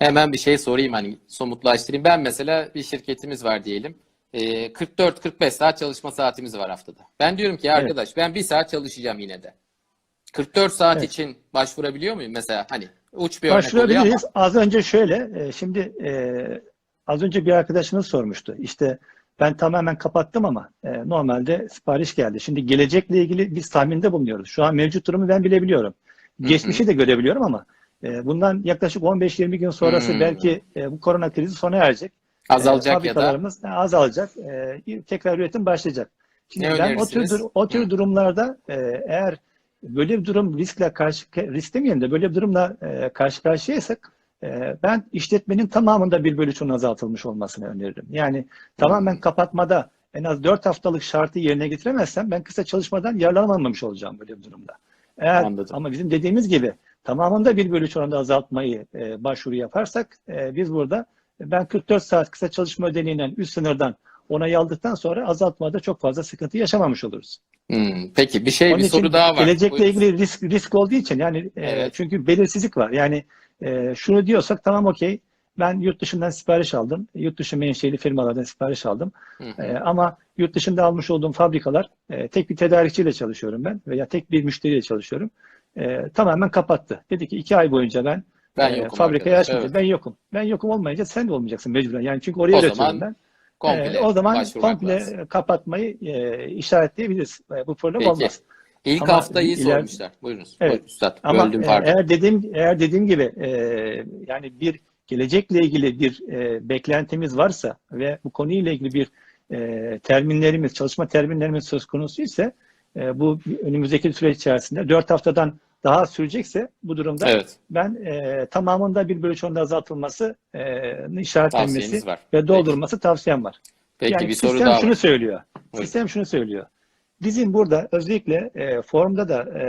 Hemen bir şey sorayım hani somutlaştırayım. Ben mesela bir şirketimiz var diyelim. Ee, 44-45 saat çalışma saatimiz var haftada. Ben diyorum ki arkadaş ben bir saat çalışacağım yine de. 44 saat Evet. için başvurabiliyor muyum mesela? Hani uç bir örnek oluyor ama. Başvurabiliriz. Az önce şöyle, e, şimdi e, az önce bir arkadaşınız sormuştu. İşte ben tamamen kapattım ama e, normalde sipariş geldi. Şimdi gelecekle ilgili biz tahminde bulunuyoruz. Şu an mevcut durumu ben bilebiliyorum. Geçmişi de görebiliyorum ama bundan yaklaşık 15-20 gün sonrası Hmm. belki e, bu korona krizi sona erecek. Azalacak E, ya da fabrikalarımız azalacak. E, tekrar üretim başlayacak. Şimdi Ne ben o tür, o tür durumlarda e, eğer böyle bir durum riskle karşı risk demeyelim de böyle bir durumla e, karşı karşıyaysak e, ben işletmenin tamamında bir bölü üçünün azaltılmış olmasını öneririm. Yani tamamen Hmm. kapatmada en az 4 haftalık şartı yerine getiremezsem ben kısa çalışmadan yararlanamamış olacağım böyle bir durumda. Eğer Anladım. ama bizim dediğimiz gibi tamamında bir bölü üç oranında azaltmayı e, başvuru yaparsak e, biz burada ben 44 saat kısa çalışma ödeneğinden üst sınırdan onayı aldıktan sonra azaltmada çok fazla sıkıntı yaşamamış oluruz. Hmm, Peki bir şey Onun bir soru daha var. gelecekle Buyurun. ilgili risk risk olduğu için yani e, Evet. çünkü belirsizlik var. Yani e, şunu diyorsak tamam okey ben yurt dışından sipariş aldım. Yurt dışı menşeli firmalardan sipariş aldım. Hı hı. E, ama yurt dışında almış olduğum fabrikalar e, tek bir tedarikçiyle çalışıyorum ben veya tek bir müşteriyle çalışıyorum. E, tamamen kapattı. Dedi ki iki ay boyunca ben, Ben e, arkadaş, açmayacağım. evet. Ben yokum. Ben yokum olmayınca sen de olmayacaksın mecburen. Yani çünkü oraya zaman ben. Komple E, o zaman komple lazım. kapatmayı e, işaretleyebiliriz. E, bu problem Peki. olmaz. İlk Ama hafta iyi iler- sormuşlar. Buyurunuz. Evet. Buyurun Üstad. Ama Böldüm e, pardon. eğer dediğim eğer dediğim gibi e, yani bir gelecekle ilgili bir e, beklentimiz varsa ve bu konuyla ilgili bir e, terminlerimiz, çalışma terminlerimiz söz konusu ise e, bu önümüzdeki süreç içerisinde 4 haftadan daha sürecekse bu durumda Evet. ben e, tamamında bir bölü üç oranında azaltılması e, işaretlenmesi ve doldurulması tavsiyem var. Peki yani bir soru sistem daha şunu var. söylüyor. Buyurun. Sistem şunu söylüyor. Bizim burada özellikle e, forumda da e,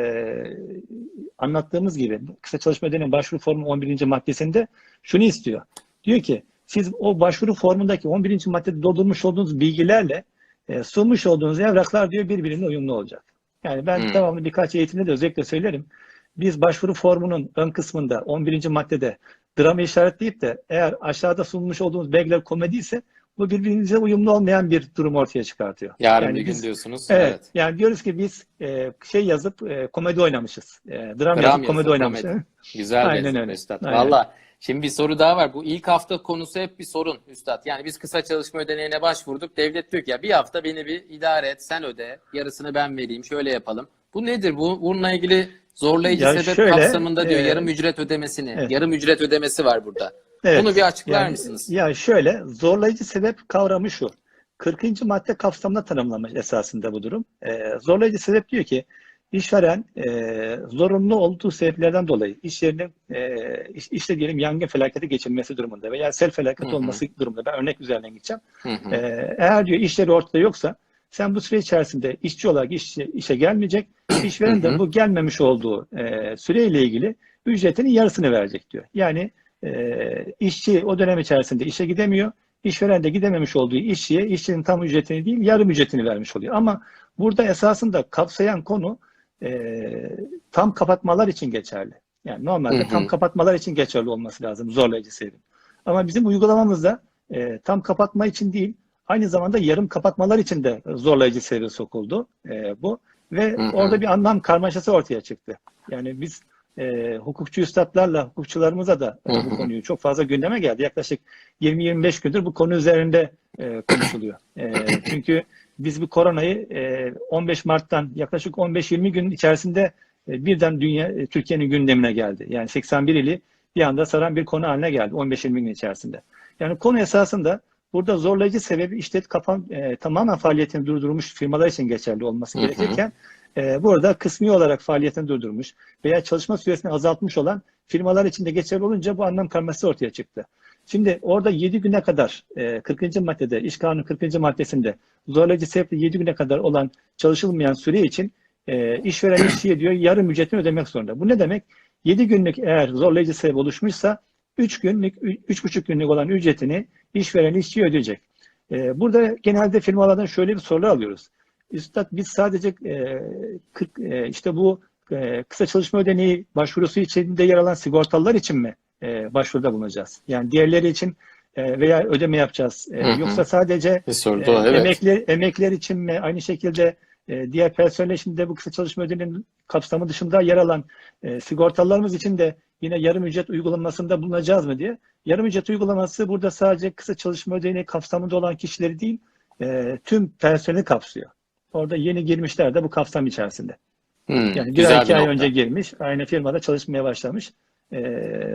anlattığımız gibi kısa çalışma ödeneği başvuru formu 11. maddesinde şunu istiyor. Diyor ki siz o başvuru formundaki 11. maddede doldurmuş olduğunuz bilgilerle e, sunmuş olduğunuz evraklar diyor birbirine uyumlu olacak. Yani ben Hmm. devamlı birkaç eğitimde de özellikle söylerim. Biz başvuru formunun ön kısmında 11. maddede drama işaretleyip de eğer aşağıda sunmuş olduğumuz belgeler komedi ise bu birbirinize uyumlu olmayan bir durum ortaya çıkartıyor. Yarın Yani bir gün biz- diyorsunuz. Evet. Yani diyoruz ki biz e, şey yazıp e, komedi oynamışız. E, dram, yazıp komedi yazıp oynamışız. komedi. Güzel Aynen benzetme öyle. Aynen. Valla şimdi bir soru daha var. Bu ilk hafta konusu hep bir sorun Üstad. Yani biz kısa çalışma ödeneğine başvurduk. Devlet diyor ki ya bir hafta beni bir idare et, sen öde. Yarısını ben vereyim, şöyle yapalım. Bu nedir? Bu bununla ilgili zorlayıcı Ya sebep şöyle, kapsamında diyor e, yarım ücret ödemesini. evet. Yarım ücret ödemesi var burada. Evet. Bunu bir açıklar Yani- mısınız? Ya şöyle zorlayıcı sebep kavramı şu. 40. madde kapsamında tanımlanmış esasında bu durum. E, zorlayıcı sebep diyor ki işveren e, zorunlu olduğu sebeplerden dolayı iş yerinin e, iş- işte diyelim yangın felaketi geçirmesi durumunda veya sel felaketi olması durumunda ben örnek üzerinden gideceğim. Hı hı. Ee, eğer diyor işleri ortada yoksa sen bu süre içerisinde işçi olarak işe, işe gelmeyecek. İşveren de bu gelmemiş olduğu e, süreyle ilgili ücretinin yarısını verecek diyor. Yani e, işçi o dönem içerisinde işe gidemiyor. İşveren de gidememiş olduğu işçiye işçinin tam ücretini değil yarım ücretini vermiş oluyor. Ama burada esasında kapsayan konu e, tam kapatmalar için geçerli. Yani normalde Hı hı. tam kapatmalar için geçerli olması lazım zorlayıcı sebep. Ama bizim uygulamamızda e, tam kapatma için değil, aynı zamanda yarım kapatmalar için de zorlayıcı sebebi sokuldu e, bu. Ve Hı hı. orada bir anlam karmaşası ortaya çıktı. Yani biz e, hukukçu üstadlarla, hukukçularımıza da e, bu konuyu çok fazla gündeme geldi. Yaklaşık 20-25 gündür bu konu üzerinde e, konuşuluyor. E, çünkü biz bu koronayı e, 15 Mart'tan yaklaşık 15-20 gün içerisinde e, birden dünya e, Türkiye'nin gündemine geldi. Yani 81 ili bir anda saran bir konu haline geldi 15-20 gün içerisinde. Yani konu esasında burada zorlayıcı sebebi işte kapan, e, tamamen faaliyetini durdurmuş firmalar için geçerli olması Hı hı. gerekirken e, burada kısmi olarak faaliyetini durdurmuş veya çalışma süresini azaltmış olan firmalar için de geçerli olunca bu anlam karmaşası ortaya çıktı. Şimdi orada 7 güne kadar e, 40. maddede İş Kanunu 40. maddesinde zorlayıcı sebeple 7 güne kadar olan çalışılmayan süre için e, işveren işçiye diyor yarım ücretini ödemek zorunda. Bu ne demek? 7 günlük eğer zorlayıcı sebep oluşmuşsa 3 günlük, 3,5 günlük olan ücretini işveren işçiye ödeyecek. E, burada genelde firmalardan şöyle bir soru alıyoruz. Üstad biz sadece e, 40, e, işte bu e, kısa çalışma ödeneği başvurusu içinde yer alan sigortalılar için mi e, başvuruda bulunacağız. Yani diğerleri için e, veya ödeme yapacağız. E, Hı hı. Yoksa sadece e, o, evet. emekli, emekliler için mi aynı şekilde e, diğer personel için de bu kısa çalışma ödeneğinin kapsamı dışında yer alan e, sigortalılarımız için de yine yarım ücret uygulanmasında bulunacağız mı diye. Yarım ücret uygulaması burada sadece kısa çalışma ödeneği kapsamında olan kişileri değil, e, tüm personeli kapsıyor. Orada yeni girmişler de bu kapsam içerisinde. Hmm, Yani bir ay iki ay önce girmiş, aynı firmada çalışmaya başlamış. E,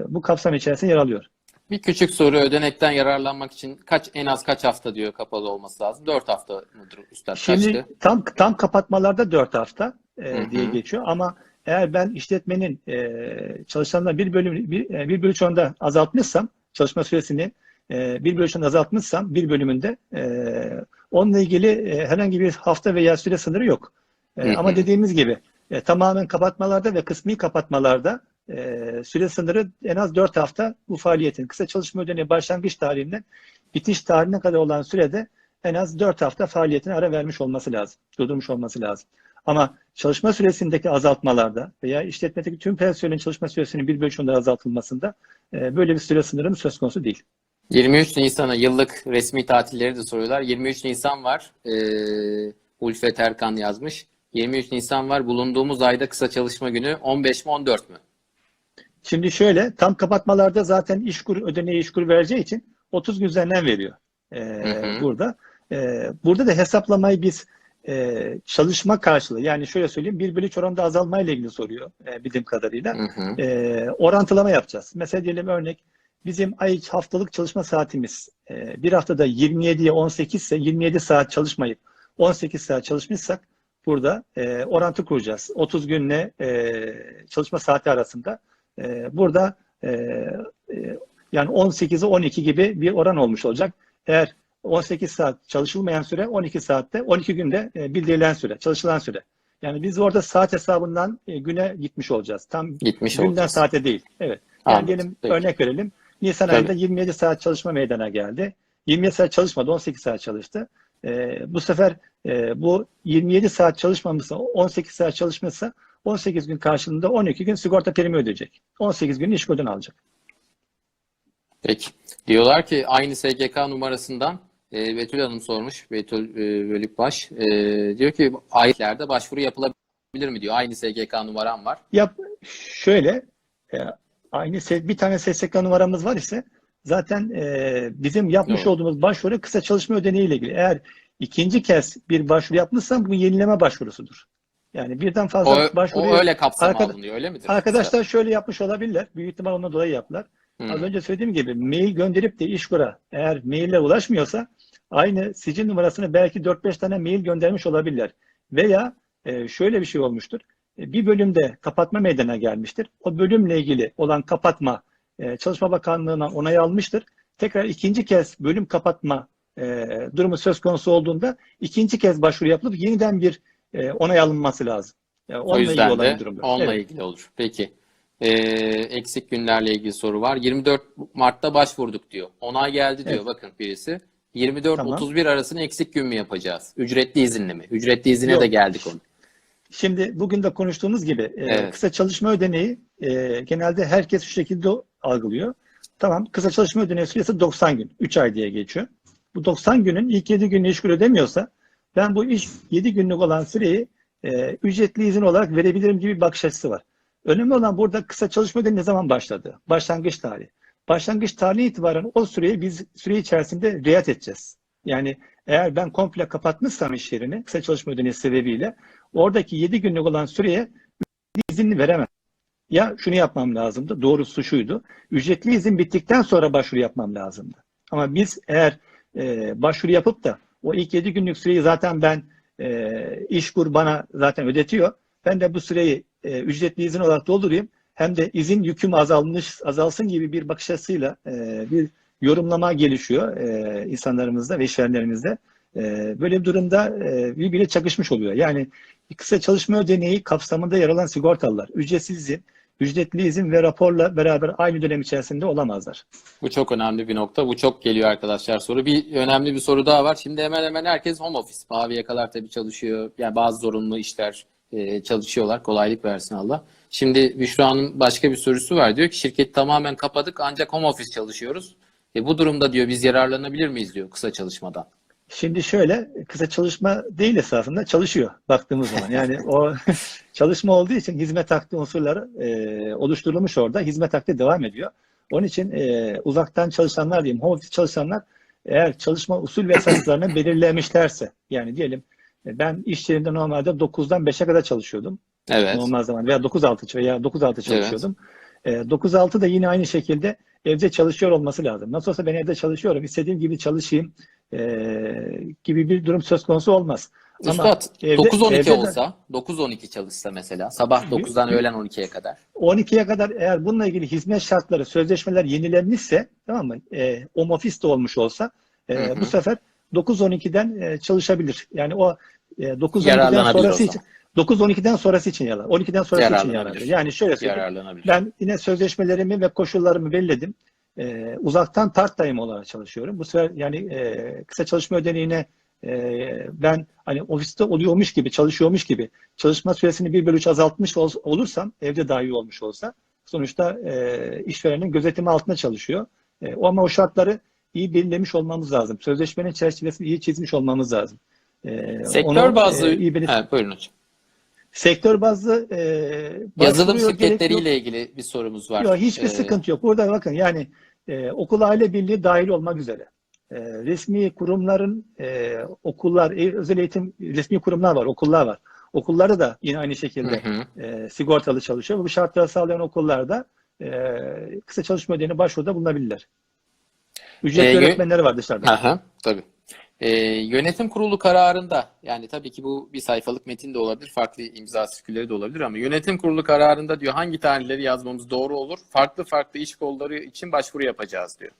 bu kapsam içerisinde yer alıyor. Bir küçük soru ödenekten yararlanmak için kaç en az kaç hafta diyor kapalı olması lazım? 4 hafta mıdır üstad Şimdi kaçtı? tam tam kapatmalarda 4 hafta e, Hı hı. diye geçiyor ama eğer ben işletmenin e, çalışanlar bir bölüm bir, e, bir bölü üç oranda azaltmışsam çalışma süresini e, bir bölü üç oranda azaltmışsam bir bölümünde e, onunla ilgili e, herhangi bir hafta veya süre sınırı yok. E, Hı hı. ama dediğimiz gibi e, tamamen kapatmalarda ve kısmi kapatmalarda e, süre sınırı en az 4 hafta bu faaliyetin kısa çalışma ödeneği başlangıç tarihinden bitiş tarihine kadar olan sürede en az 4 hafta faaliyetine ara vermiş olması lazım. Durdurmuş olması lazım. Ama çalışma süresindeki azaltmalarda veya işletmedeki tüm personelin çalışma süresinin bir bölüşünde azaltılmasında e, böyle bir süre sınırının söz konusu değil. 23 Nisan'a yıllık resmi tatilleri de soruyorlar. 23 Nisan var. Ee, Ulfet Erkan yazmış. 23 Nisan var. Bulunduğumuz ayda kısa çalışma günü 15 mi 14 mü? Şimdi şöyle tam kapatmalarda zaten işkur ödeneği işkur vereceği için 30 gün üzerinden veriyor e, hı. burada. E, burada da hesaplamayı biz e, çalışma karşılığı yani şöyle söyleyeyim 1 bölü 3 oranda azalmayla ilgili soruyor e, bildiğim kadarıyla. Hı hı. e, orantılama yapacağız. Mesela diyelim örnek bizim ay haftalık çalışma saatimiz e, bir haftada 27'ye 18 ise 27 saat çalışmayıp 18 saat çalışmışsak burada e, orantı kuracağız. 30 günle e, çalışma saati arasında e, burada e, e, yani 18'e 12 gibi bir oran olmuş olacak. Eğer 18 saat çalışılmayan süre 12 saatte 12 günde e, bildirilen süre, çalışılan süre. Yani biz orada saat hesabından e, güne gitmiş olacağız. Tam Gitmiş Günden olacağız. saate değil. Evet. Yani Anladım. diyelim Peki. örnek verelim. Nisan Tabii. ayında 27 saat çalışma meydana geldi. 27 saat çalışmadı, 18 saat çalıştı. Ee, bu sefer e, bu 27 saat çalışmamışsa, 18 saat çalışmışsa 18 gün karşılığında 12 gün sigorta primi ödeyecek. 18 gün iş ödün alacak. Peki. Diyorlar ki aynı SGK numarasından e, Betül Hanım sormuş. Betül e, Bölükbaş. E, diyor ki ayetlerde başvuru yapılabilir mi diyor. Aynı SGK numaram var. Yap şöyle e, aynı bir tane SSK numaramız var ise zaten e, bizim yapmış Doğru. olduğumuz başvuru kısa çalışma ödeneği ile ilgili. Eğer ikinci kez bir başvuru yapmışsam bu yenileme başvurusudur. Yani birden fazla O, başvuru o öyle kapsama Arkada- alınıyor öyle midir? Arkadaşlar şöyle yapmış olabilirler. Büyük ihtimal ondan dolayı yaptılar. Hı. Az önce söylediğim gibi mail gönderip de işkura eğer maille ulaşmıyorsa aynı sicil numarasını belki 4-5 tane mail göndermiş olabilirler. Veya e, şöyle bir şey olmuştur. E, bir bölümde kapatma meydana gelmiştir. O bölümle ilgili olan kapatma e, Çalışma Bakanlığı'na onay almıştır. Tekrar ikinci kez bölüm kapatma e, durumu söz konusu olduğunda ikinci kez başvuru yapılıp yeniden bir e, onay alınması lazım. Yani O onunla ilgili yüzden olan de bir durumdur. onunla Evet. ilgili olur. Peki. Ee, eksik günlerle ilgili soru var. 24 Mart'ta başvurduk diyor. Onay geldi diyor Evet. bakın birisi. 24-31 Tamam. arasını eksik gün mü yapacağız? Ücretli izinli mi? Ücretli izine Yok. de geldik onu. Şimdi bugün de konuştuğumuz gibi e, Evet. kısa çalışma ödeneği e, genelde herkes şu şekilde algılıyor. Tamam kısa çalışma ödeneği süresi 90 gün. 3 ay diye geçiyor. Bu 90 günün ilk 7 gününü işgul ödemiyorsa ben bu iş 7 günlük olan süreyi e, ücretli izin olarak verebilirim gibi bir bakış açısı var. Önemli olan burada kısa çalışma ödeneği ne zaman başladı? Başlangıç tarihi. Başlangıç tarihi itibaren o süreyi biz süre içerisinde riayet edeceğiz. Yani eğer ben komple kapatmışsam iş yerini kısa çalışma ödeneği sebebiyle oradaki 7 günlük olan süreye izni veremem. Ya şunu yapmam lazımdı. Doğrusu şuydu. Ücretli izin bittikten sonra başvuru yapmam lazımdı. Ama biz eğer e, başvuru yapıp da o ilk 7 günlük süreyi zaten ben e, işkur bana zaten ödetiyor. Ben de bu süreyi e, ücretli izin olarak doldurayım. Hem de izin yüküm azalmış azalsın gibi bir bakış açısıyla e, bir yorumlama gelişiyor e, insanlarımızda ve işverenlerimizde. E, böyle bir durumda e, birbiriyle çakışmış oluyor. Yani kısa çalışma ödeneği kapsamında yer alan sigortalılar ücretsiz izin, ücretli izin ve raporla beraber aynı dönem içerisinde olamazlar. Bu çok önemli bir nokta. Bu çok geliyor arkadaşlar soru. Bir önemli bir soru daha var. Şimdi hemen hemen herkes home office. Mavi yakalar tabii çalışıyor. Yani bazı zorunlu işler e, çalışıyorlar. Kolaylık versin Allah. Şimdi Büşra'nın başka bir sorusu var. Diyor ki şirketi tamamen kapadık ancak home office çalışıyoruz. E, bu durumda diyor biz yararlanabilir miyiz diyor kısa çalışmadan. Şimdi şöyle kısa çalışma değil esasında çalışıyor baktığımız zaman. Yani o çalışma olduğu için hizmet akdi unsurları e, oluşturulmuş orada. Hizmet akdi devam ediyor. Onun için e, uzaktan çalışanlar diyeyim, home office çalışanlar eğer çalışma usul ve esaslarını belirlemişlerse yani diyelim e, ben iş yerinde normalde 9'dan 5'e kadar çalışıyordum. Evet. Normal zaman veya 9-6 veya 9-6 çalışıyordum. E, 9-6 da yine aynı şekilde evde çalışıyor olması lazım. Nasıl olsa ben evde çalışıyorum. istediğim gibi çalışayım e, gibi bir durum söz konusu olmaz. Üstad evde- 9-12 evde de- olsa, 9-12 çalışsa mesela sabah 9'dan öğlen 12'ye kadar. 12'ye kadar eğer bununla ilgili hizmet şartları, sözleşmeler yenilenmişse tamam mı? E, home office de olmuş olsa e, Hı hı. bu sefer 9-12'den e, çalışabilir. Yani o e, 9-12'den Yararlanabilir sonrası için 9-12'den sonrası için yarar. 12'den sonrası için yarar. Yani şöyle söyleyeyim. Ben yine sözleşmelerimi ve koşullarımı belirledim. Ee, uzaktan part time olarak çalışıyorum. Bu sefer yani e, kısa çalışma ödeneğine e, ben hani ofiste oluyormuş gibi, çalışıyormuş gibi çalışma süresini 1 bölü 3 azaltmış ol- olursam, evde dahi olmuş olsa sonuçta e, işverenin gözetimi altında çalışıyor. E, o ama o şartları iyi belirlemiş olmamız lazım. Sözleşmenin çerçevesini iyi çizmiş olmamız lazım. E, Sektör onu, bazlı, e, iyi belir- Ha, buyurun hocam. Sektör bazlı e, Yazılım şirketleriyle ilgili bir sorumuz var. Yok hiçbir Ee, sıkıntı yok. Burada bakın yani e, okul aile birliği dahil olmak üzere e, resmi kurumların e, okullar, özel eğitim resmi kurumlar var, okullar var. Okulları da yine aynı şekilde Hı hı. e, sigortalı çalışıyor. Bu şartları sağlayan okullarda e, kısa çalışma ödeneğine başvuruda bulunabilirler. Ücretli Ee, öğretmenleri var dışarıda. Aha, tabii. Ee, yönetim kurulu kararında yani tabii ki bu bir sayfalık metin de olabilir, farklı imza sirkülleri de olabilir ama yönetim kurulu kararında diyor hangi tarihleri yazmamız doğru olur? Farklı farklı iş kolları için başvuru yapacağız diyor.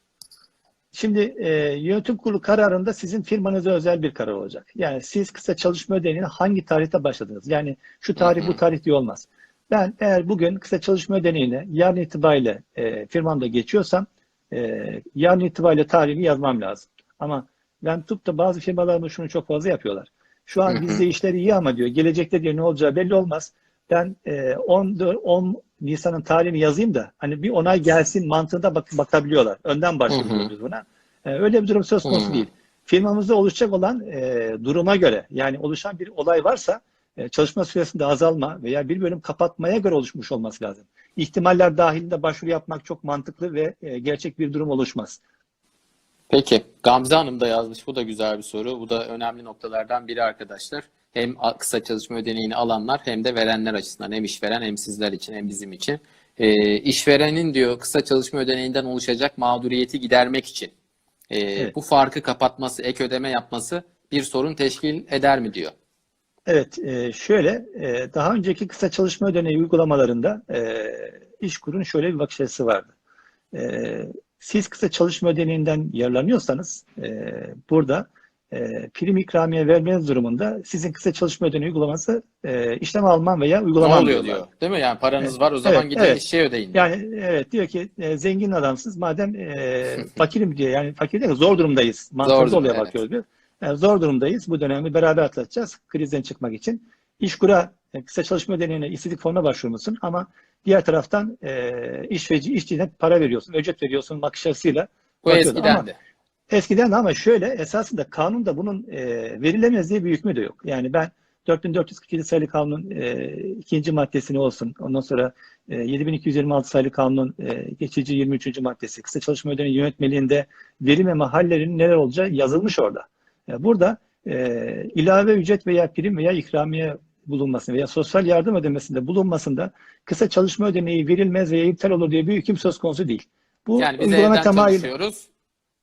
Şimdi e, yönetim kurulu kararında sizin firmanıza özel bir karar olacak. Yani siz kısa çalışma ödeneğine hangi tarihte başladınız? Yani şu tarih bu tarih diye olmaz. Ben eğer bugün kısa çalışma ödeneğine yarın itibariyle e, firmamda geçiyorsam e, yarın itibariyle tarihini yazmam lazım. Ama ben da bazı firmalarımız şunu çok fazla yapıyorlar. Şu an bizde işler iyi ama diyor gelecekte diyor ne olacağı belli olmaz. Ben e, 10, 10 Nisan'ın tarihini yazayım da hani bir onay gelsin mantığında bak, bakabiliyorlar. Önden başvuruyoruz buna. E, öyle bir durum söz konusu değil. Firmamızda oluşacak olan e, duruma göre yani oluşan bir olay varsa e, çalışma süresinde azalma veya bir bölüm kapatmaya göre oluşmuş olması lazım. İhtimaller dahilinde başvuru yapmak çok mantıklı ve e, gerçek bir durum oluşmaz. Peki, Gamze Hanım da yazmış. Bu da güzel bir soru. Bu da önemli noktalardan biri arkadaşlar. Hem kısa çalışma ödeneğini alanlar hem de verenler açısından. Hem işveren hem sizler için hem bizim için. Ee, işverenin diyor kısa çalışma ödeneğinden oluşacak mağduriyeti gidermek için e, Evet. bu farkı kapatması, ek ödeme yapması bir sorun teşkil eder mi diyor. Evet, e, şöyle e, daha önceki kısa çalışma ödeneği uygulamalarında e, İşkur'un şöyle bir bakış açısı vardı. E, siz kısa çalışma ödeneğinden yararlanıyorsanız e, burada e, prim ikramiye vermeniz durumunda sizin kısa çalışma ödeneği uygulaması e, işlem alman veya Ne uygulaman oluyor diyorlar. diyor. Değil mi? Yani paranız var o zaman Evet, gidin evet. işe ödeyin. diyor. Yani evet diyor ki e, zengin adamsınız madem e, fakirim diyor yani fakir değil zor durumdayız. Mantığımız durum, oluyor evet. bakıyoruz biz. Yani zor durumdayız. Bu dönemi beraber atlatacağız krizden çıkmak için. İşkur'a e, kısa çalışma ödeneğine işsizlik fonuna başvurmuşsun ama diğer taraftan e, işverici işçine para veriyorsun, ücret veriyorsun bakış açısıyla. Bu eskiden Ama- de. Eskiden de ama şöyle esasında kanunda bunun e, verilemez diye bir hükmü de yok. Yani ben 4447 sayılı kanunun e, ikinci maddesini olsun, ondan sonra e, 7226 sayılı kanunun e, geçici 23. maddesi, kısa çalışma ödeneği yönetmeliğinde verilmeme hallerinin neler olacağı yazılmış orada. E, burada e, ilave ücret veya prim veya ikramiye bulunmasında veya sosyal yardım ödemesinde bulunmasında kısa çalışma ödeneği verilmez veya iptal olur diye bir hüküm söz konusu değil. Bu Yani biz evden tamamıyla çalışıyoruz.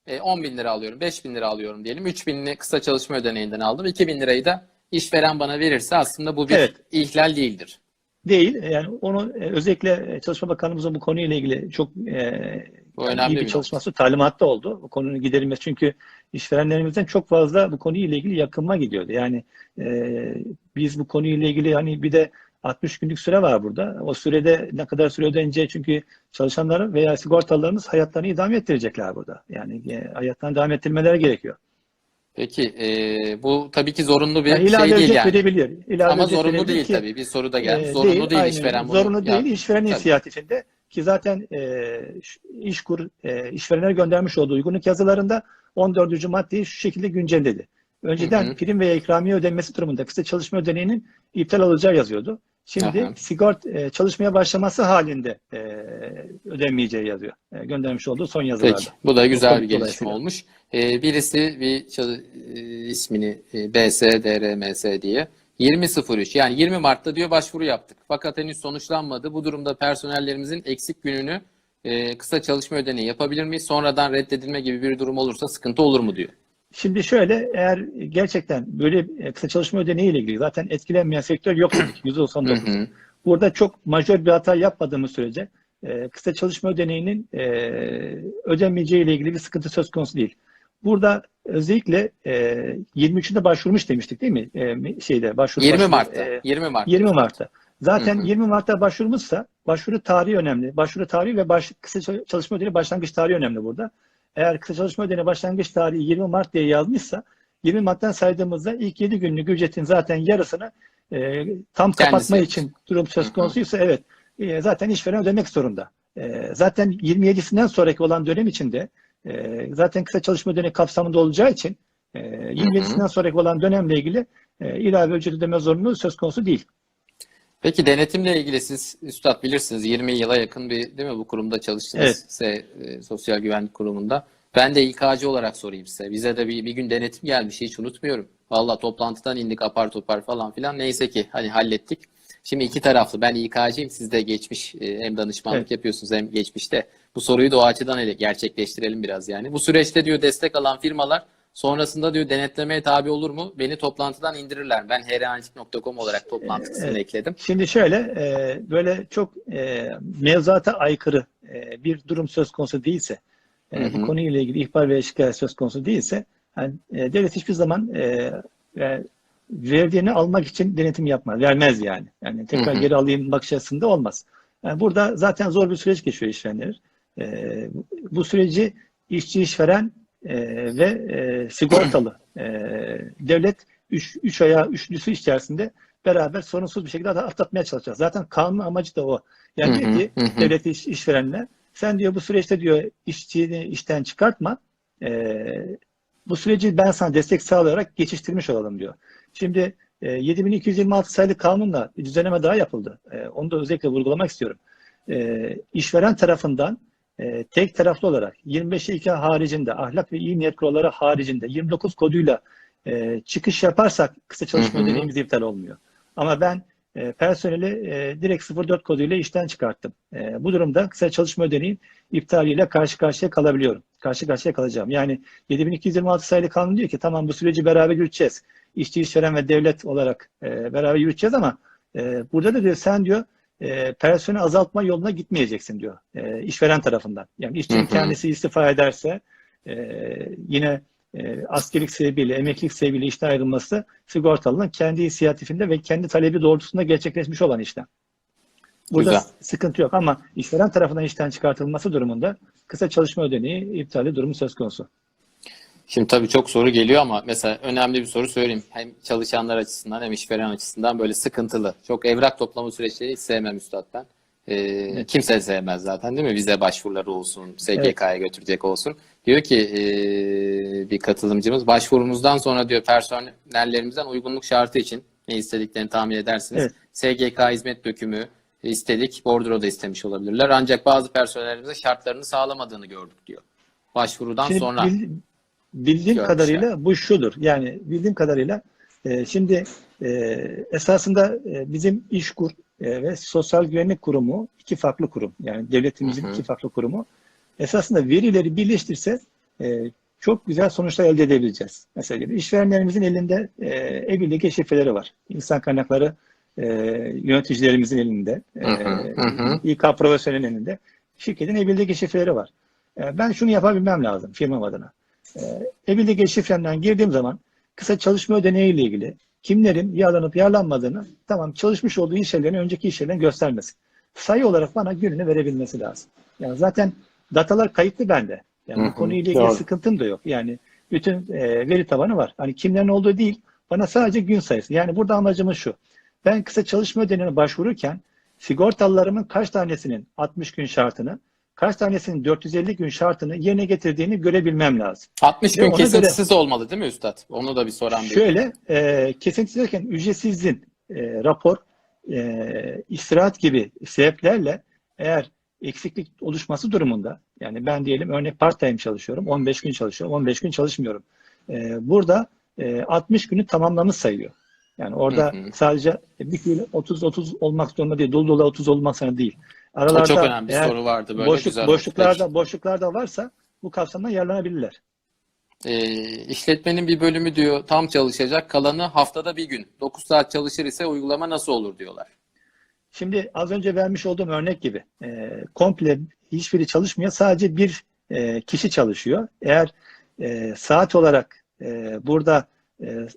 E, 10 bin lira alıyorum, 5 bin lira alıyorum diyelim. 3 binini kısa çalışma ödeneğinden aldım. 2 bin lirayı da işveren bana verirse aslında bu bir Evet. ihlal değildir. değil. Yani onu e, özellikle Çalışma Bakanımızın bu konuyla ilgili çok e, Bu yani önemli iyi bir bir çalışması talimatta oldu. Bu konunun giderilmesi çünkü işverenlerimizden çok fazla bu konuyla ilgili yakınma gidiyordu. Yani e, biz bu konuyla ilgili hani bir de 60 günlük süre var burada. O sürede ne kadar süre ödeneceği çünkü çalışanların veya sigortalarımız hayatlarını idame ettirecekler burada. Yani e, hayatlarını devam ettirmeleri gerekiyor. Peki e, bu tabii ki zorunlu bir Yani şey değil yani. verebilir. İlave Ama zorunlu değil ki, tabii. Bir soru da geldi. e, zorunlu değil, aynen işveren bunu. Zorunlu değil işveren inisiyatifinde ki zaten e, işkur e, işverenlere göndermiş olduğu uygunluk yazılarında 14. maddeyi şu şekilde güncelledi. Önceden Hı hı. prim veya ikramiye ödenmesi durumunda kısa çalışma ödeneğinin iptal olacağı yazıyordu. Şimdi Aha. sigort e, çalışmaya başlaması halinde e, ödenmeyeceği yazıyor. E, göndermiş olduğu son yazılarda. Peki, bu da güzel bir gelişme olmuş. Ee, birisi bir çalı- e, ismini e, BSDRMS diye 20.03 yani 20 Mart'ta diyor başvuru yaptık. Fakat henüz sonuçlanmadı. Bu durumda personellerimizin eksik gününü e, kısa çalışma ödeneği yapabilir miyiz? Sonradan reddedilme gibi bir durum olursa sıkıntı olur mu diyor. Şimdi şöyle eğer gerçekten böyle e, kısa çalışma ödeneği ile ilgili zaten etkilenmeyen sektör yok dedik %99. Hı hı. Burada çok majör bir hata yapmadığımız sürece e, kısa çalışma ödeneğinin e, ödenmeyeceği ile ilgili bir sıkıntı söz konusu değil. Burada özellikle e, 23'ünde başvurmuş demiştik değil mi? E, şeyde başvuru 20 başvuru, Mart'ta. e, 20 Mart'ta. 20 Mart'ta. Zaten Hı hı. 20 Mart'ta başvurmuşsa başvuru tarihi önemli. Başvuru tarihi ve baş, kısa çal- çalışma ödeneği başlangıç tarihi önemli burada. Eğer kısa çalışma ödeneği başlangıç tarihi 20 Mart diye yazmışsa 20 Mart'tan saydığımızda ilk 7 günlük ücretin zaten yarısını e, tam Kendisi kapatma için durum söz konusuysa evet e, zaten işveren ödemek zorunda. E, zaten 27'sinden sonraki olan dönem içinde e, zaten kısa çalışma ödeneği kapsamında olacağı için e, 27'sinden sonraki olan dönemle ilgili e, ilave ücret ödeme zorunluluğu söz konusu değil. Peki denetimle ilgili siz Üstad bilirsiniz 20 yıla yakın bir değil mi bu kurumda çalıştınız Evet. E, Sosyal Güvenlik Kurumu'nda. Ben de İK'cı olarak sorayım size. Bize de bir, bir gün denetim gelmiş hiç unutmuyorum. Valla toplantıdan indik apar topar falan filan. Neyse ki hani hallettik. Şimdi iki taraflı. Ben İK'cıyım. Siz de geçmiş e, hem danışmanlık Evet. yapıyorsunuz hem geçmişte. Bu soruyu da o açıdan ele gerçekleştirelim biraz yani. Bu süreçte diyor destek alan firmalar sonrasında diyor denetlemeye tabi olur mu? Beni toplantıdan indirirler. Ben herantik.com olarak toplantı kısmına Evet. ekledim. Şimdi şöyle e, böyle çok e, mevzuata aykırı bir durum söz konusu değilse e, Hı hı. bu konuyla ilgili ihbar veya şikayet söz konusu değilse yani, devlet hiçbir zaman e, verdiğini almak için denetim yapmaz. Vermez yani. Yani tekrar Hı hı. geri alayım bakış açısında olmaz. Yani burada zaten zor bir süreç geçiyor işverenler. E, bu süreci işçi işveren e, ve e, sigortalı e, devlet üç, üç ayağı üçlüsü içerisinde beraber sorunsuz bir şekilde atlatmaya çalışacağız. Zaten kanun amacı da o. Yani Hı diyor hı, ki hı hı. devlet iş, işverenle sen diyor bu süreçte diyor işçini işten çıkartma. Ee, bu süreci ben sana destek sağlayarak geçiştirmiş olalım diyor. Şimdi e, 7226 sayılı kanunla bir düzenleme daha yapıldı. E, onu da özellikle vurgulamak istiyorum. E, işveren tarafından e, tek taraflı olarak 25 2 haricinde ahlak ve iyi niyet kuralları haricinde 29 koduyla e, çıkış yaparsak kısa çalışma ödeneğimiz iptal olmuyor. Ama ben e, personeli e, direkt 04 koduyla işten çıkarttım. E, bu durumda kısa çalışma ödeneğin iptaliyle karşı karşıya kalabiliyorum. Karşı karşıya kalacağım. Yani 7226 sayılı kanun diyor ki tamam bu süreci beraber yürüteceğiz. İşçi, işveren ve devlet olarak e, beraber yürüteceğiz ama e, burada da diyor sen diyor e, personel azaltma yoluna gitmeyeceksin diyor e, işveren tarafından. Yani işçinin kendisi istifa ederse e, yine e, askerlik sebebiyle, emeklilik sebebiyle işten ayrılması sigortalının kendi inisiyatifinde ve kendi talebi doğrultusunda gerçekleşmiş olan işlem. Burada Güzel. sıkıntı yok ama işveren tarafından işten çıkartılması durumunda kısa çalışma ödeneği iptali durumu söz konusu. Şimdi tabii çok soru geliyor ama mesela önemli bir soru söyleyeyim. Hem çalışanlar açısından hem işveren açısından böyle sıkıntılı. Çok evrak toplama süreçleri hiç sevmem üstad ben. Ee, Kimse sevmez zaten değil mi? Vize başvuruları olsun, SGK'ya götürecek olsun. Diyor ki ee, bir katılımcımız başvurumuzdan sonra diyor personellerimizden uygunluk şartı için ne istediklerini tahmin edersiniz. Evet. SGK hizmet dökümü istedik. Bordro da istemiş olabilirler. Ancak bazı personellerimize şartlarını sağlamadığını gördük diyor. Başvurudan Şimdi sonra. bil- bildiğim kadarıyla bu şudur. Yani bildiğim kadarıyla e, şimdi e, esasında e, bizim İşkur e, ve Sosyal Güvenlik Kurumu iki farklı kurum. Yani devletimizin Hı hı. iki farklı kurumu. Esasında verileri birleştirse e, çok güzel sonuçlar elde edebileceğiz. Mesela işverenlerimizin elinde e, e-birliği şifreleri var. İnsan kaynakları e, yöneticilerimizin elinde. E, Hı. İK profesyonelin elinde. Şirketin e-birliği şifreleri var. E, ben şunu yapabilmem lazım firmam adına. E, e-birliği şifremden girdiğim zaman kısa çalışma ödeneği ile ilgili kimlerin yararlanıp yararlanmadığını tamam çalışmış olduğu iş yerlerini önceki iş yerlerine göstermesin. Sayı olarak bana gününü verebilmesi lazım. Yani zaten datalar kayıtlı bende. Yani bu konuyla ilgili doğru. sıkıntım da yok. Yani Bütün e, veri tabanı var. Hani kimlerin olduğu değil, bana sadece gün sayısı. Yani burada amacımız şu. Ben kısa çalışma ödeneğine başvururken sigortalılarımın kaç tanesinin 60 gün şartını, kaç tanesinin 450 gün şartını yerine getirdiğini görebilmem lazım. 60 Ve gün ona göre- kesintisiz olmalı değil mi Üstad? Onu da bir soran bir. Şöyle, e, kesinti derken ücretsizliğin e, rapor, e, istirahat gibi sebeplerle eğer eksiklik oluşması durumunda, yani ben diyelim örnek part time çalışıyorum, 15 gün çalışıyorum, 15 gün çalışmıyorum. E, burada e, 60 günü tamamlamış sayıyor. Yani orada Hı hı. sadece bir fiil 30-30 olmak zorunda değil, dolu dolu 30 olmak zorunda değil. O Aralarda çok önemli bir soru vardı böyle boşluk, güzel. boşluklarda, boşluklarda varsa bu kapsamdan yararlanabilirler. Ee, işletmenin bir bölümü diyor tam çalışacak, kalanı haftada bir gün. 9 saat çalışır ise uygulama nasıl olur diyorlar. Şimdi az önce vermiş olduğum örnek gibi e, komple hiçbiri çalışmıyor. Sadece bir e, kişi çalışıyor. Eğer e, saat olarak e, burada e,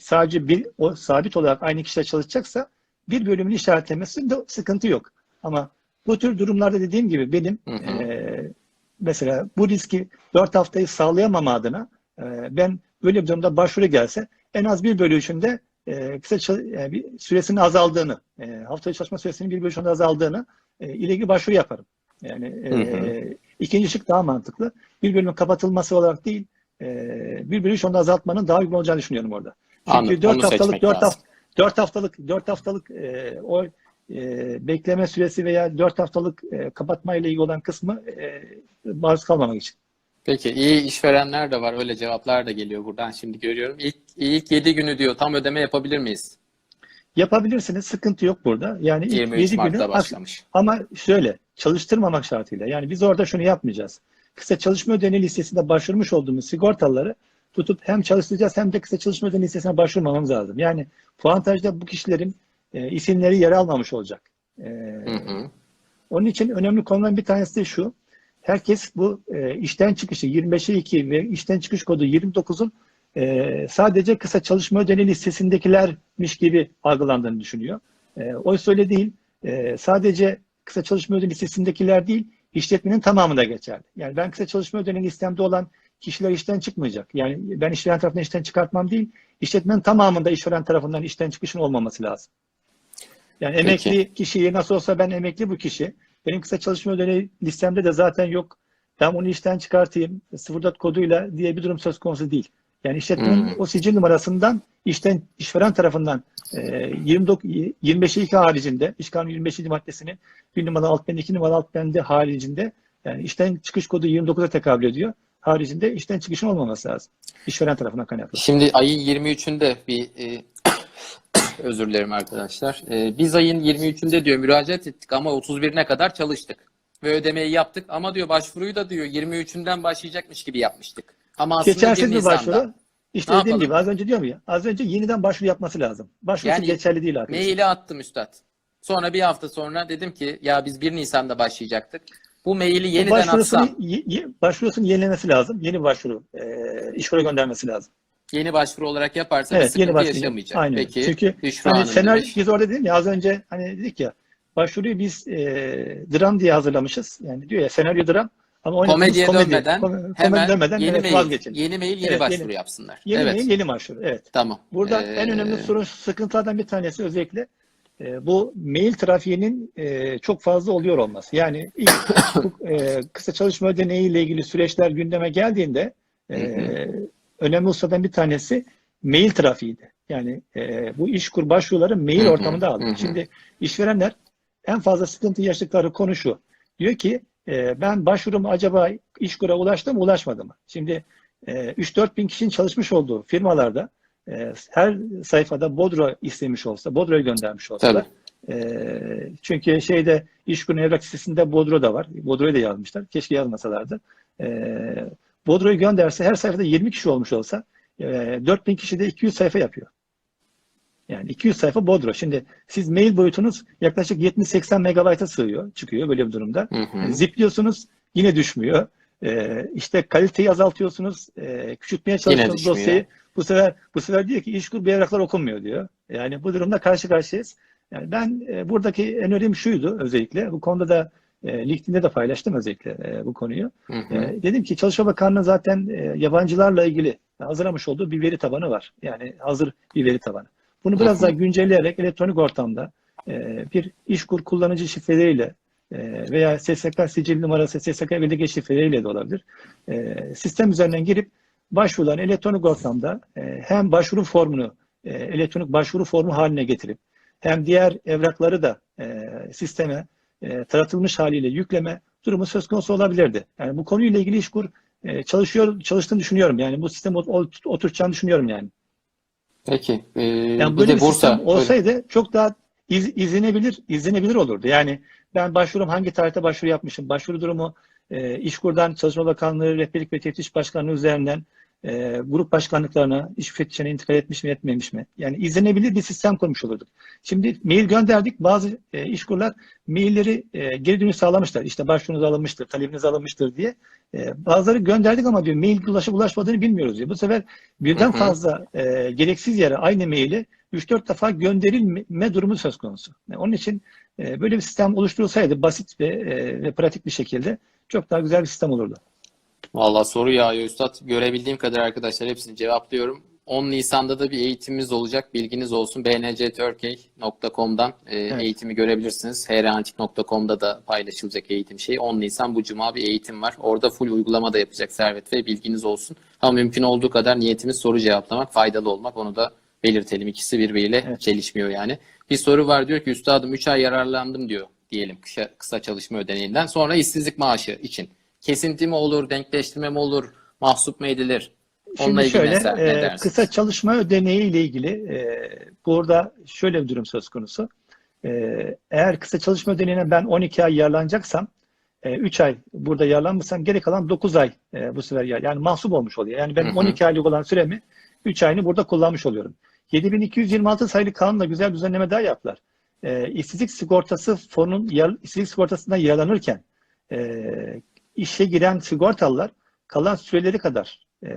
sadece bir o sabit olarak aynı kişiyle çalışacaksa bir bölümün işaretlemesi de sıkıntı yok. Ama bu tür durumlarda dediğim gibi benim Hı hı. e, mesela bu riski 4 haftayı sağlayamama adına e, ben böyle bir durumda başvuru gelse en az bir bölü üçünde e, kısa yani bir süresinin azaldığını, e, haftalık çalışma süresinin bir bölü üçünde azaldığını e, ile ilgili başvuru yaparım. Yani Hı hı. ikinci şık daha mantıklı. Bir bölümün kapatılması olarak değil, e, bir bölü üç onda azaltmanın daha uygun olacağını düşünüyorum orada. Çünkü Anladım, 4 onu haftalık seçmek 4 lazım. hafta 4 haftalık 4 haftalık e, o e, bekleme süresi veya 4 haftalık e, kapatma ile ilgili olan kısmı e, maruz kalmamak için. Peki iyi işverenler de var. Öyle cevaplar da geliyor buradan şimdi görüyorum. İlk, ilk 7 günü diyor tam ödeme yapabilir miyiz? Yapabilirsiniz. Sıkıntı yok burada. Yani ilk 23 7 Mart'ta günü başlamış. ama şöyle çalıştırmamak şartıyla. Yani biz orada şunu yapmayacağız. Kısa çalışma ödeneği listesinde başvurmuş olduğumuz sigortalıları tutup hem çalıştıracağız hem de kısa çalışma ödeneği listesine başvurmamamız lazım. Yani puantajda bu kişilerin e, isimleri yer almamış olacak. E, Hı hı. Onun için önemli konuların bir tanesi de şu. Herkes bu e, işten çıkışı 25'e 2 ve işten çıkış kodu 29'un e, sadece kısa çalışma ödeneği listesindekilermiş gibi algılandığını düşünüyor. E, oysa öyle değil. E, sadece kısa çalışma ödeneği listesindekiler değil, işletmenin tamamında geçerli. Yani ben kısa çalışma ödeneği listemde olan kişiler işten çıkmayacak. Yani ben işveren tarafından işten çıkartmam değil, işletmenin tamamında işveren tarafından işten çıkışın olmaması lazım. Yani Peki. emekli kişiyi nasıl olsa ben emekli bu kişi. Benim kısa çalışma ödeneği listemde de zaten yok. Ben onu işten çıkartayım 04 koduyla diye bir durum söz konusu değil. Yani işletmenin Hmm. o sicil numarasından işten işveren tarafından e, 29 25'e 2 haricinde iş kanunu 25. maddesinin bir numaralı alt bendi, iki numaralı alt bendi haricinde yani işten çıkış kodu 29'a tekabül ediyor. Haricinde işten çıkışın olmaması lazım. İşveren tarafından kaynaklı. Şimdi ayın 23'ünde bir e, özür dilerim arkadaşlar. E, biz ayın 23'ünde diyor müracaat ettik ama 31'ine kadar çalıştık. Ve ödemeyi yaptık ama diyor başvuruyu da diyor 23'ünden başlayacakmış gibi yapmıştık. Ama aslında Geçersiz 1 bir Nisan'da. başvuru. İşte Ne dediğim yapalım? gibi az önce diyorum ya. Az önce yeniden başvuru yapması lazım. Başvurusu Yani geçerli değil arkadaşlar. Maili attım üstad. Sonra bir hafta sonra dedim ki ya biz 1 Nisan'da başlayacaktık. Bu maili yeniden başvurusunu, atsam, ye- ye- başvurusunu yenilemesi lazım. Yeni başvuru. E, işkura göndermesi lazım. Yeni başvuru olarak yaparsa bir Evet, yeni sıkıntı başvuru. yaşamayacak. Aynen. Peki, Çünkü hani senaryo, biz orada dedim ya az önce hani dedik ya başvuruyu biz e, dram diye hazırlamışız. Yani diyor ya senaryo dram ama Komediye komedi. dönmeden Kom- komedi hemen dönmeden yeni evet, mail, vazgeçin. yeni mail, yeni Evet, başvuru yeni- yapsınlar. Yeni evet, mail, yeni başvuru. Evet. tamam. Burada Ee, en önemli sorun sıkıntılardan bir tanesi özellikle e, bu mail trafiğinin e, çok fazla oluyor olması. Yani ilk bu, e, kısa çalışma ödeneği ile ilgili süreçler gündeme geldiğinde e, önemli hususlardan bir tanesi mail trafiğiydi. Yani e, bu işkur başvuruları mail Hı hı, ortamında aldı. hı. Şimdi işverenler en fazla sıkıntı yaşadıkları konu şu. Diyor ki e, ben başvurum acaba işkura ulaştı mı ulaşmadı mı? Şimdi e, 3-4 bin kişinin çalışmış olduğu firmalarda e, her sayfada Bodro istemiş olsa, Bodro'yu göndermiş olsalar. E, çünkü şeyde İşkur'un evrak sitesinde Bodro da var. Bodro'yu da yazmışlar. Keşke yazmasalardı. E, Bodro'yu gönderse her sayfada 20 kişi olmuş olsa e, 4000 kişi de 200 sayfa yapıyor. Yani 200 sayfa Bodro. Şimdi siz mail boyutunuz yaklaşık 70-80 megabayta sığıyor, çıkıyor böyle bir durumda. Hı hı. Zipliyorsunuz yine düşmüyor. Ee, işte kaliteyi azaltıyorsunuz. Ee, küçültmeye çalışıyorsunuz dosyayı. Bu sefer bu sefer diyor ki işkur bir evraklar okunmuyor diyor. Yani bu durumda karşı karşıyayız. Yani ben e, buradaki önerim şuydu özellikle. Bu konuda da E, LinkedIn'de de paylaştım özellikle e, bu konuyu. Hı hı. E, dedim ki Çalışma Bakanlığı zaten e, yabancılarla ilgili hazırlamış olduğu bir veri tabanı var. Yani hazır bir veri tabanı. Bunu biraz Hı hı. daha güncelleyerek elektronik ortamda e, bir işkur kullanıcı şifreleriyle e, veya SSK sicil numarası, SSK belge şifreleriyle de olabilir. E, sistem üzerinden girip başvurulan elektronik ortamda e, hem başvuru formunu e, elektronik başvuru formu haline getirip hem diğer evrakları da e, sisteme e, taratılmış haliyle yükleme durumu söz konusu olabilirdi. Yani bu konuyla ilgili İşkur e, çalışıyor, çalıştığını düşünüyorum. Yani bu sistemi ot- oturtacağını düşünüyorum yani. Peki. Ee, Yani bir böyle de bir Bursa. olsaydı çok daha iz, izlenebilir, izlenebilir olurdu. Yani ben başvurum hangi tarihte başvuru yapmışım, başvuru durumu e, İşkur'dan Çalışma Bakanlığı Rehberlik ve Teftiş Başkanlığı üzerinden e, grup başkanlıklarına, iş müfettişine intikal etmiş mi etmemiş mi? Yani izlenebilir bir sistem kurmuş olurduk. Şimdi mail gönderdik. Bazı e, işkurlar mailleri e, geri dönüş sağlamışlar. İşte başvurunuz alınmıştır, talebiniz alınmıştır diye. E, bazıları gönderdik ama diyor mail ulaşıp ulaşmadığını bilmiyoruz diyor. Bu sefer birden Hı hı. fazla e, gereksiz yere aynı maili 3-4 defa gönderilme durumu söz konusu. Yani onun için e, böyle bir sistem oluşturulsaydı basit ve, e, ve pratik bir şekilde çok daha güzel bir sistem olurdu. Vallahi soru yağıyor Üstad. Görebildiğim kadar arkadaşlar hepsini cevaplıyorum. 10 Nisan'da da bir eğitimimiz olacak. Bilginiz olsun. bncturkey.com'dan e, eğitimi görebilirsiniz. hrantik.com'da da paylaşılacak eğitim şeyi. 10 Nisan bu cuma bir eğitim var. Orada full uygulama da yapacak Servet ve bilginiz olsun. Ama mümkün olduğu kadar niyetimiz soru cevaplamak, faydalı olmak. Onu da belirtelim. İkisi birbiriyle Evet. çelişmiyor yani. Bir soru var diyor ki üstadım 3 ay yararlandım diyor diyelim kısa, kısa çalışma ödeneğinden. Sonra işsizlik maaşı için. Kesinti mi olur, denkleştirme mi olur, mahsup mu edilir? Onunla Şimdi ilgili şöyle, mesela e, kısa çalışma ödeneği ile ilgili e, burada şöyle bir durum söz konusu. E, eğer kısa çalışma ödeneğine ben 12 ay yararlanacaksam, e, 3 ay burada yararlanmışsam geri kalan 9 ay e, bu sefer yar- yani mahsup olmuş oluyor. Yani ben Hı hı. 12 aylık olan süremi 3 ayını burada kullanmış oluyorum. 7226 sayılı kanunla güzel düzenleme daha yaptılar. E, işsizlik sigortası fonun yar- işsizlik sigortasından yararlanırken e, işe giren sigortalılar kalan süreleri kadar e,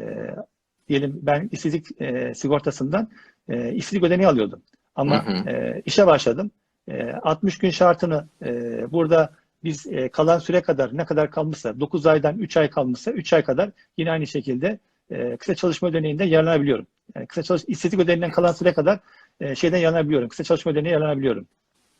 diyelim ben işsizlik e, sigortasından e, işsizlik ödeneği alıyordum. Ama Hı hı. e, işe başladım. E, 60 gün şartını e, burada biz e, kalan süre kadar ne kadar kalmışsa 9 aydan 3 ay kalmışsa 3 ay kadar yine aynı şekilde e, kısa çalışma ödeneğinden yararlanabiliyorum. Yani kısa çalış işsizlik ödeneğinden kalan süre kadar e, şeyden yararlanabiliyorum. Kısa çalışma ödeneği yararlanabiliyorum.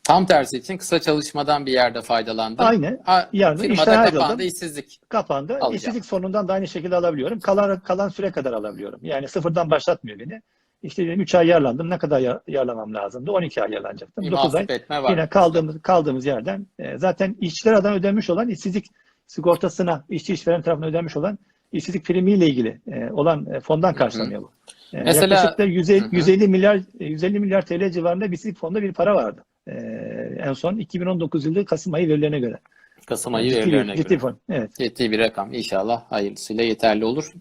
Tam tersi için kısa çalışmadan bir yerde faydalandım. Aynı. Ha, Yani firmada işten kapandı ayrıldım. işsizlik. kapandı. Alacağım. İşsizlik sonundan da aynı şekilde alabiliyorum. Kalan, kalan süre kadar alabiliyorum. Yani sıfırdan başlatmıyor beni. İşte 3 ay yarlandım. Ne kadar yar- yarlamam lazımdı? 12 ay yarlanacaktım. Bir 9 ay var. yine kaldığımız kaldığımız yerden e, zaten işçiler adına ödenmiş olan işsizlik sigortasına işçi işveren tarafından ödenmiş olan işsizlik primiyle ilgili e, olan e, fondan karşılanıyor bu. E, Mesela- yaklaşık da 150, Hı hı. 150 milyar e, 150 milyar TL civarında bir işsizlik fonda bir para vardı. E, en son 2019 yılı Kasım ayı verilerine göre. Kasım ayı ciddi, verilerine ciddi göre. fon. Evet. Ciddi bir rakam. İnşallah hayırlısıyla yeterli olur.